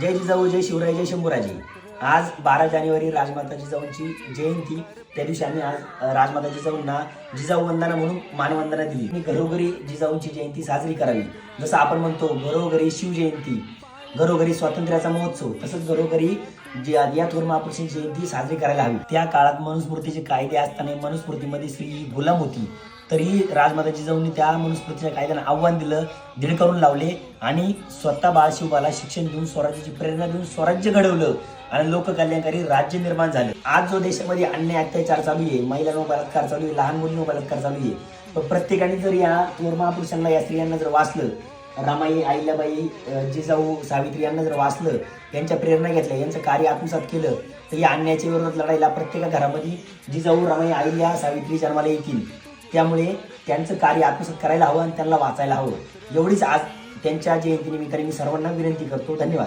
जय जिजाऊ जय शिवराय जय शंभूराजी. आज बारा जानेवारी राजमाता जिजाऊंची जयंती. त्या दिवशी आम्ही आज राजमाता जिजाऊंना जिजाऊ वंदना म्हणून मानवंदना दिली. आणि घरोघरी जिजाऊंची जयंती साजरी करावी. जसं आपण म्हणतो घरोघरी शिवजयंती घरोघरी स्वातंत्र्याचा महोत्सव तसंच घरोघरी जे या थोर महापुरुषांची जयंती साजरी करायला हवी. त्या काळात मनुस्मृतीचे कायदे असताना मनुस्मृतीमध्ये स्त्री ही गुलाम होती तरीही राजमाता जिजाऊंनी त्या मनुस्मृतीच्या कायद्याला आव्हान दिलं दीड करून लावले आणि स्वतः बाळशिवबाला शिक्षण देऊन स्वराज्याची प्रेरणा देऊन स्वराज्य घडवलं आणि लोककल्याणकारी राज्य निर्माण झालं. आज जो देशामध्ये अन्याय अत्याचार चालू आहे महिलांवर बलात्कार चालू आहे लहान मुलींवर बलात्कार चालू आहे पण प्रत्येकाने जर या थोर महापुरुषांना या स्त्रियांना जर वाचलं रामाई अहिल्याबाई जिजाऊ सावित्री यांना जर वाचलं यांच्या प्रेरणा घेतल्या यांचं कार्य आत्मसात केलं तर या अन्यायाच्या विरोधात लढायला प्रत्येका घरामध्ये जिजाऊ रामाई अहिल्या सावित्री जन्माला येतील. त्यामुळे त्यांचं कार्य आत्मसात करायला हवं आणि त्यांना वाचायला हवं. एवढीच आज त्यांच्या जयंतीनिमित्ताने मी सर्वांना विनंती करतो. धन्यवाद.